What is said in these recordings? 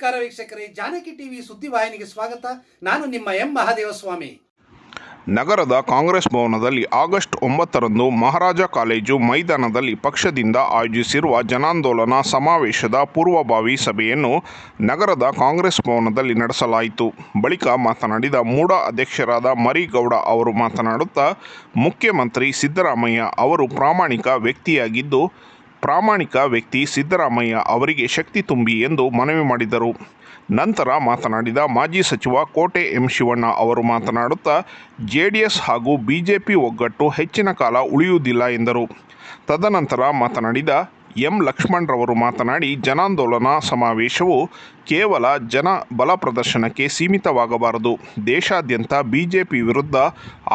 ನಮಸ್ಕಾರ ವೀಕ್ಷಕರೇ, ಜಾನಕಿ ಟಿವಿ ಸುದ್ದಿವಾಹಿನಿಗೆ ಸ್ವಾಗತ. ನಾನು ನಿಮ್ಮ ಎಂ ಮಹಾದೇವಸ್ವಾಮಿ. ನಗರದ ಕಾಂಗ್ರೆಸ್ ಭವನದಲ್ಲಿ ಆಗಸ್ಟ್ ಒಂಬತ್ತರಂದು ಮಹಾರಾಜ ಕಾಲೇಜು ಮೈದಾನದಲ್ಲಿ ಪಕ್ಷದಿಂದ ಆಯೋಜಿಸಿರುವ ಜನಾಂದೋಲನ ಸಮಾವೇಶದ ಪೂರ್ವಭಾವಿ ಸಭೆಯನ್ನು ನಗರದ ಕಾಂಗ್ರೆಸ್ ಭವನದಲ್ಲಿ ನಡೆಸಲಾಯಿತು. ಬಳಿಕ ಮಾತನಾಡಿದ ಮೂಡ ಅಧ್ಯಕ್ಷರಾದ ಮರಿಗೌಡ ಅವರು ಮಾತನಾಡುತ್ತಾ, ಮುಖ್ಯಮಂತ್ರಿ ಸಿದ್ದರಾಮಯ್ಯ ಅವರು ಪ್ರಾಮಾಣಿಕ ವ್ಯಕ್ತಿಯಾಗಿದ್ದು ಪ್ರಾಮಾಣಿಕ ವ್ಯಕ್ತಿ ಸಿದ್ದರಾಮಯ್ಯ ಅವರಿಗೆ ಶಕ್ತಿ ತುಂಬಿ ಎಂದು ಮನವಿ ಮಾಡಿದರು. ನಂತರ ಮಾತನಾಡಿದ ಮಾಜಿ ಸಚಿವ ಕೋಟೆ ಎಂ ಶಿವಣ್ಣ ಅವರು ಮಾತನಾಡುತ್ತಾ, ಜೆಡಿಎಸ್ ಹಾಗೂ ಬಿಜೆಪಿ ಒಗ್ಗಟ್ಟು ಹೆಚ್ಚಿನ ಕಾಲ ಉಳಿಯುವುದಿಲ್ಲ ಎಂದರು. ತದನಂತರ ಮಾತನಾಡಿದ ಎಂ ಲಕ್ಷ್ಮಣ್ರವರು ಮಾತನಾಡಿ, ಜನಾಂದೋಲನ ಸಮಾವೇಶವು ಕೇವಲ ಜನ ಬಲ ಪ್ರದರ್ಶನಕ್ಕೆ ಸೀಮಿತವಾಗಬಾರದು. ದೇಶಾದ್ಯಂತ ಬಿಜೆಪಿ ವಿರುದ್ಧ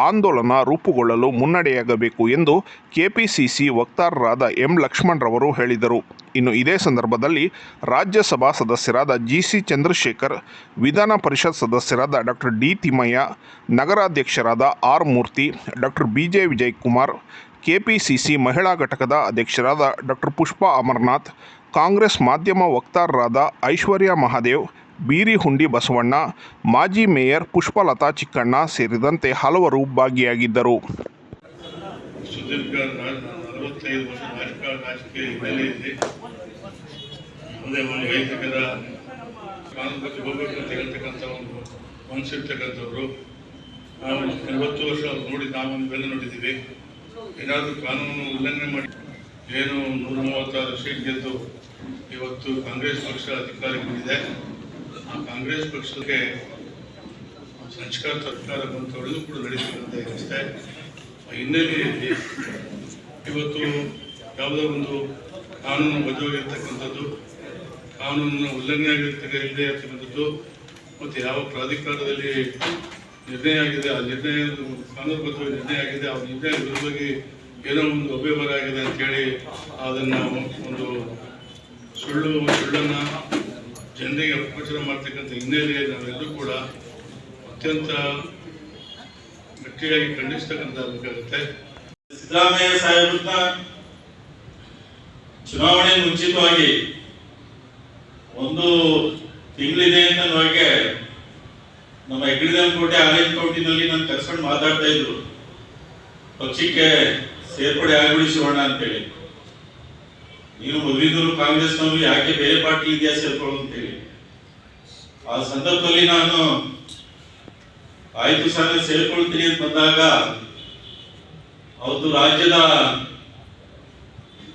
ಆಂದೋಲನ ರೂಪುಗೊಳ್ಳಲು ಮುನ್ನಡೆಯಾಗಬೇಕು ಎಂದು ಕೆಪಿಸಿಸಿ ವಕ್ತಾರರಾದ ಎಂ ಲಕ್ಷ್ಮಣ್ರವರು ಹೇಳಿದರು. ಇನ್ನು ಇದೇ ಸಂದರ್ಭದಲ್ಲಿ ರಾಜ್ಯಸಭಾ ಸದಸ್ಯರಾದ ಜಿ ಸಿ ಚಂದ್ರಶೇಖರ್, ವಿಧಾನ ಪರಿಷತ್ ಸದಸ್ಯರಾದ doctor D Thimmaiah, ನಗರಾಧ್ಯಕ್ಷರಾದ R Murthy doctor B J Vijayakumar KPCC ಮಹಿಳಾ ಘಟಕದ ಅಧ್ಯಕ್ಷರಾದ ಡಾಕ್ಟರ್ ಪುಷ್ಪಾ ಅಮರನಾಥ್, ಕಾಂಗ್ರೆಸ್ ಮಾಧ್ಯಮ ವಕ್ತಾರರಾದ ಐಶ್ವರ್ಯ ಮಹಾದೇವ್ ಬೀರಿಹುಂಡಿ ಬಸವಣ್ಣ, ಮಾಜಿ ಮೇಯರ್ ಪುಷ್ಪಲತಾ ಚಿಕ್ಕಣ್ಣ ಸೇರಿದಂತೆ ಹಲವರು ಭಾಗಿಯಾಗಿದ್ದರು. ಒಂದು ವರ್ಷ ನೋಡಿ, ನಾವು ಬೆಲೆ ನೋಡಿದ್ದೀವಿ. ಏನಾದರೂ ಕಾನೂನು ಉಲ್ಲಂಘನೆ ಮಾಡಿ ಏನು ನೂರ ಮೂವತ್ತಾರು ಸೀಟ್ ಗೆದ್ದು ಇವತ್ತು ಕಾಂಗ್ರೆಸ್ ಪಕ್ಷ ಅಧಿಕಾರಕ್ಕೆ ಬಂದಿದೆ ಆ ಕಾಂಗ್ರೆಸ್ ಪಕ್ಷಕ್ಕೆ ಸಂಸ್ಕಾರ ಸರ್ಕಾರ ಬಂತವರೆಗೂ ಕೂಡ ನಡೆಸಿದಂತೆ ಅನಿಸ್ತಾ ಹಿನ್ನೆಲೆಯಲ್ಲಿ ಇವತ್ತು ಯಾವುದೋ ಒಂದು ಕಾನೂನು ಬದ್ಧವಾಗಿರ್ತಕ್ಕಂಥದ್ದು ಕಾನೂನಿನ ಉಲ್ಲಂಘನೆ ಆಗಿರ್ತಕ್ಕ ಇಲ್ಲದೆ ಇರ್ತಕ್ಕಂಥದ್ದು ಮತ್ತು ಯಾವ ಪ್ರಾಧಿಕಾರದಲ್ಲಿ ನಿರ್ಣಯ ಆಗಿದೆ ಆ ನಿರ್ಣಯ ಕಾನೂನುಬದ್ಧವಾಗಿ ನಿರ್ಣಯ ಆಗಿದೆ ಆ ನಿರ್ಣಯ ವಿರುದ್ಧವಾಗಿ ಏನೋ ಒಂದು ಅವ್ಯವಹಾರ ಆಗಿದೆ ಅಂತೇಳಿ ಅದನ್ನು ಒಂದು ಸುಳ್ಳು ಸುಳ್ಳನ್ನು ಜನರಿಗೆ ಅಪಪ್ರಚಾರ ಮಾಡ್ತಕ್ಕಂಥ ಹಿನ್ನೆಲೆಯಲ್ಲಿ ನಾವೆಲ್ಲರೂ ಕೂಡ ಅತ್ಯಂತ ಗಟ್ಟಿಯಾಗಿ ಖಂಡಿಸ್ತಕ್ಕಂಥಾಗುತ್ತೆ ಸಿದ್ದರಾಮಯ್ಯ ಸಾಹೇಬ್ರನ್ನ ಚುನಾವಣೆ ಮುಂಚಿತವಾಗಿ ಒಂದು ತಿಂಗಳಿದೆ ಅಂತ ನಮಗೆ ನಮ್ಮ ಕೋಟೆ ಆರೇಂಜ್ ಕೌಂಟಿನಲ್ಲಿ ನಾನು ಕರ್ಸ್ಕೊಂಡು ಮಾತಾಡ್ತಾ ಇದ್ರು. ಪಕ್ಷಕ್ಕೆ ಸೇರ್ಪಡೆ ಆಗ್ಬಿಡಿ ಶಿವಣ್ಣ ಅಂತೇಳಿ. ನೀನು ಮೊದಲಿದ್ರು ಕಾಂಗ್ರೆಸ್ನವರು ಯಾಕೆ ಬೇರೆ ಪಾರ್ಟಿ ಇದೆಯಾ ಸೇರ್ಕೊಳ್ಳು ಅಂತೇಳಿ. ಆ ಸಂದರ್ಭದಲ್ಲಿ ನಾನು, ಆಯ್ತು ಸರ್, ಸೇರ್ಕೊಳ್ತೀನಿ ಅಂತ ಬಂದಾಗ, ಅವತ್ತು ರಾಜ್ಯದ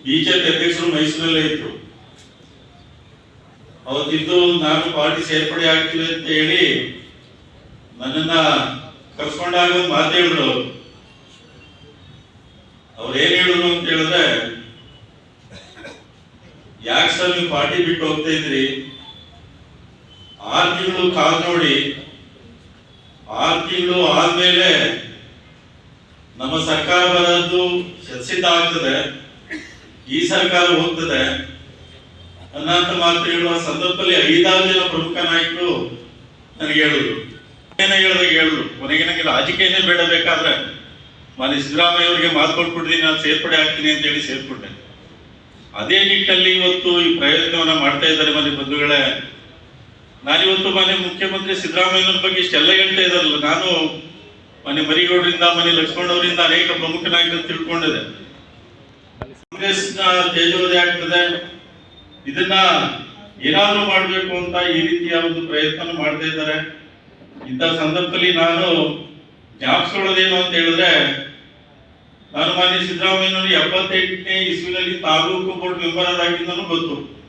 ಬಿಜೆಪಿ ಅಧ್ಯಕ್ಷರು ಮೈಸೂರಲ್ಲೇ ಇದ್ರು. ಅವತ್ತಿದ್ದು ನಾನು ಪಾರ್ಟಿ ಸೇರ್ಪಡೆ ಆಗ್ತೀನಿ ಅಂತ ಹೇಳಿ ನನ್ನನ್ನ ಕರ್ಸ್ಕೊಂಡಾಗ ಮಾತು ಹೇಳಿದ್ರು ಅವ್ರು. ಏನ್ ಹೇಳಿದ್ರು ಅಂತ ಹೇಳಿದ್ರೆ, ಯಾಕೆ ಸರ್ ನೀವು ಪಾರ್ಟಿ ಬಿಟ್ಟು ಹೋಗ್ತಾ ಇದ್ರಿ ಆರು ತಿಂಗಳು ಕಾಲ್ ನೋಡಿ, ಆರು ತಿಂಗಳು ಆದ್ಮೇಲೆ ನಮ್ಮ ಸರ್ಕಾರ ಬರೋದು ಸಿದ್ಧ ಆಗ್ತದೆ, ಈ ಸರ್ಕಾರ ಹೋಗ್ತದೆ. ಅನ್ನಂತ ಮಾತು ಹೇಳುವ ಸಂದರ್ಭದಲ್ಲಿ ಐದಾರು ಜನ ಪ್ರಮುಖ ನಾಯಕರು ನನಗೆ ಹೇಳಿದ್ರು. ಹೇಳಿದಾಗ ಹೇಳಿದ್ರು ಕೊನೆಗೆ ನನಗೆ ರಾಜಕೀಯನೇ ಬೇಡ ಬೇಕಾದ್ರೆ. ಮಾನ್ಯ ಸಿದ್ದರಾಮಯ್ಯ ಅವರಿಗೆ ಮಾತು ಕೊಟ್ಬಿಟ್ಟಿದ್ದೀನಿ ನಾನು ಸೇರ್ಪಡೆ ಆಗ್ತೀನಿ ಅಂತ ಹೇಳಿ ಸೇರ್ಪಟ್ಟೆ ಅದೇ ನಿಟ್ಟಲ್ಲಿ ಇವತ್ತು ಈ ಪ್ರಯತ್ನವನ್ನ ಮಾಡ್ತಾ ಇದ್ದಾರೆ ಮನೆ ಬಂಧುಗಳೇ. ನಾನಿವತ್ತು ಮನೆ ಮುಖ್ಯಮಂತ್ರಿ ಸಿದ್ದರಾಮಯ್ಯನವ್ರ ಬಗ್ಗೆ ಇಷ್ಟೆಲ್ಲ ಹೇಳ್ತಾ ಇದ್ದಾರಲ್ಲ. ನಾನು ಮನೆ ಮರಿಗೌಡರಿಂದ ಮನೆ ಲಕ್ಷ್ಮಣವರಿಂದ ಅನೇಕ ಪ್ರಮುಖ ನಾಯಕರು ತಿಳ್ಕೊಂಡಿದೆ ಕಾಂಗ್ರೆಸ್ನ ತೇಜೋದಯ ಆಗ್ತದೆ. ಇದನ್ನ ಏನಾದ್ರೂ ಮಾಡಬೇಕು ಅಂತ ಈ ರೀತಿಯ ಒಂದು ಪ್ರಯತ್ನ ಮಾಡ್ತಾ ಇದ್ದಾರೆ. ಇಂಥ ಸಂದರ್ಭದಲ್ಲಿ ನಾನು ಜ್ಞಾಪಿಸ್ಕೊಳ್ಳೋದೇನು ಅಂತ ಹೇಳಿದ್ರೆ, ನಾನು ಮಾನ್ಯ ಸಿದ್ದರಾಮಯ್ಯನವರು ಎಪ್ಪತ್ತೆಂಟನೇ ಇಸ್ವಿನಲ್ಲಿ ತಾಲೂಕು ಬೋರ್ಡ್ ಮೆಂಬರ್ ಆಗಿದ್ದನು ಗೊತ್ತು.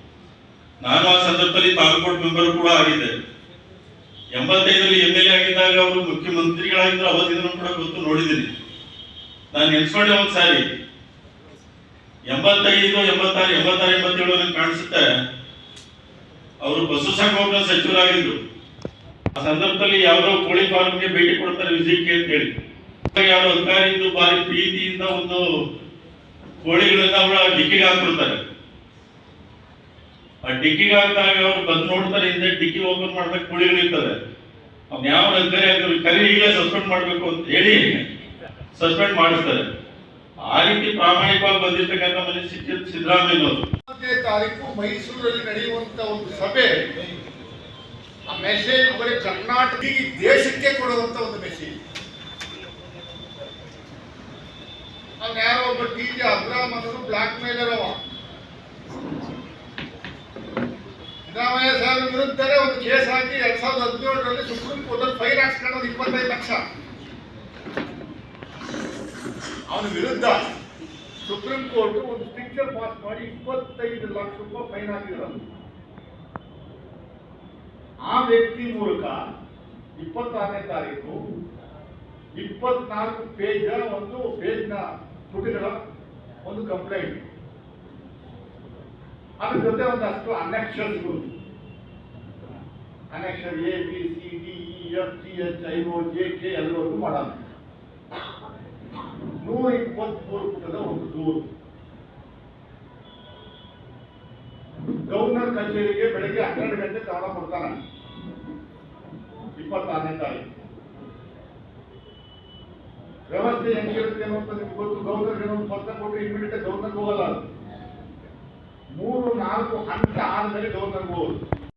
ನಾನು ಆ ಸಂದರ್ಭದಲ್ಲಿ ತಾಲೂಕು ಬೋರ್ಡ್ ಮೆಂಬರ್ ಕೂಡ ಆಗಿದ್ದೆ. ಎಂಬತ್ತೈದರಲ್ಲಿ ಎಂ ಎಲ್ ಎ ಆಗಿದ್ದಾಗ ಅವರು ಮುಖ್ಯಮಂತ್ರಿಗಳಾಗಿದ್ದರು ಅವತ್ತಿನೂ ಕೂಡ ಗೊತ್ತು, ನೋಡಿದ್ದೀನಿ. ನಾನು ನೆನ್ಸ್ಕೊಂಡೆ ಒಂದು ಸಾರಿ ಎಂಬತ್ತೈದು, ಎಂಬತ್ತಾರು ಎಂಬತ್ತಾರು, ಎಂಬತ್ತೇಳು ನನಗೆ ಕಾಣಿಸುತ್ತೆ. ಅವರು ಪಶುಸಂಗೋಪನಾ ಸಚಿವರಾಗಿದ್ರು ಸಂದರ್ಭದಲ್ಲಿ ಯಾವ್ದೋ ಕೋಳಿ ಫಾರ್ಮ್ಗೆ ಭೇಟಿ ಕೊಡ್ತಾರೆ ವಿಸಿಟ್ಗೆ ಅಂತ ಹೇಳಿ ಯಾರು ಯಾರೋ ಅಧಿಕಾರಿ ಇದ್ದು ಭಾರಿ ಪ್ರೀತಿಯಿಂದ ಒಂದು ಕೋಳಿಗಳನ್ನ ಅವರ ಡಿಕ್ಕಿಗೆ ಹಾಕ್ಬಿಡ್ತಾರೆ. ಆ ಡಿಕ್ಕಿಗೆ ಹಾಕಿದಾಗ ಅವ್ರು ಬಂದು ನೋಡ್ತಾರೆ, ಹಿಂದೆ ಡಿಕ್ಕಿ ಓಪನ್ ಮಾಡಿದಾಗ ಕೋಳಿಗಳು ಇರ್ತದೆ ಅವ್ನ ಯಾವ ಅಧಿಕಾರಿ ಆಗಿದ್ರು ಕರಿ ಈಗಲೇ ಸಸ್ಪೆಂಡ್ ಮಾಡ್ಬೇಕು ಅಂತ ಹೇಳಿ ಸಸ್ಪೆಂಡ್ ಮಾಡಿಸ್ತಾರೆ. ಆ ರೀತಿ ಪ್ರಾಮಾಣಿಕವಾಗಿ ಬಂದಿರ್ತಕ್ಕಂಥ ಮನೆ ಸಿದ್ದರಾಮಯ್ಯನವರು ಹತ್ತನೇ ತಾರೀಕು ಮೈಸೂರಲ್ಲಿ ನಡೆಯುವಂತ ಒಂದು ಸಭೆ ಮೆಸೇಜ್ ಬರೀ ಕರ್ನಾಟಕ ಈ ದೇಶಕ್ಕೆ ಕೊಡುವಂತ ಒಂದು ಮೆಸೇಜ್ ಅವ್ನು ಯಾರೋ ಒಬ್ಬ ಟಿ. ಜಿ. ಅಬ್ರಾಮ್ ಅನ್ನೋದು ಬ್ಲಾಕ್ ಮೇಲರ್ ಅವ. ಸಿದ್ದರಾಮಯ್ಯ ಸಾಹೇಬ್ ವಿರುದ್ಧನೇ ಒಂದು ಕೇಸ್ ಹಾಕಿ ಎರಡ್ ಸಾವಿರದ ಹದಿನೇಳರಲ್ಲಿ ಸುಪ್ರೀಂ ಕೋರ್ಟ್ ಅಲ್ಲಿ ಫೈನ್ ಹಾಕ್ಸ್ಕೊಳ್ಳೋದು ಇಪ್ಪತ್ತೈದು ಲಕ್ಷ. ಅವನ ವಿರುದ್ಧ ಸುಪ್ರೀಂ ಕೋರ್ಟ್ ಒಂದು ಪಿಕ್ಚರ್ ಪಾಸ್ ಮಾಡಿ ಇಪ್ಪತ್ತೈದು ಲಕ್ಷ ರೂಪಾಯಿ ಫೈನ್ ಹಾಕಿರೋದು. ಆ ವ್ಯಕ್ತಿ ಮೂಲಕ ಇಪ್ಪತ್ತಾರನೇ ತಾರೀಕು, ಇಪ್ಪತ್ನಾಲ್ಕು ಪೇಜ್ ಒಂದು ಪೇಜ್ನ ಪುಟಗಳ ಒಂದು ಕಂಪ್ಲೇಂಟ್. ಅದ್ರ ಜೊತೆ ಒಂದಷ್ಟು ಅನೆಕ್ಷರ್ಸ್ಗಳು annexure A B C D E F G H I O J K ಎಲ್ಲವರೆಗೂ ಮಾಡೋದು. ನೂರ ಇಪ್ಪತ್ಮೂರು ಪುಟದ ಒಂದು ದೂರು. ಗವರ್ನರ್ ಕಚೇರಿಗೆ ಬೆಳಗ್ಗೆ ಹನ್ನೆರಡು ಗಂಟೆ ತಗೊಂಡ ಕೊಡ್ತಾನೆ ಇಪ್ಪತ್ತಾರನೇ ತಾರೀಕು ವ್ಯವಸ್ಥೆ ಹೆಂಗಿರುತ್ತೆ ಅಂತ ಗೊತ್ತು ಗವರ್ನರ್ ಏನೋ ಒಂದು ಪತ್ರ ಕೊಟ್ಟರೆ ಇಮಿಡಿಯೇಟ್ ಗವರ್ನರ್ ಹೋಗಲ್ಲ ಮೂರು, ನಾಲ್ಕು ಹಂತ ಆದ್ಮೇಲೆ ಗವರ್ನರ್ ಹೋಗೋದು.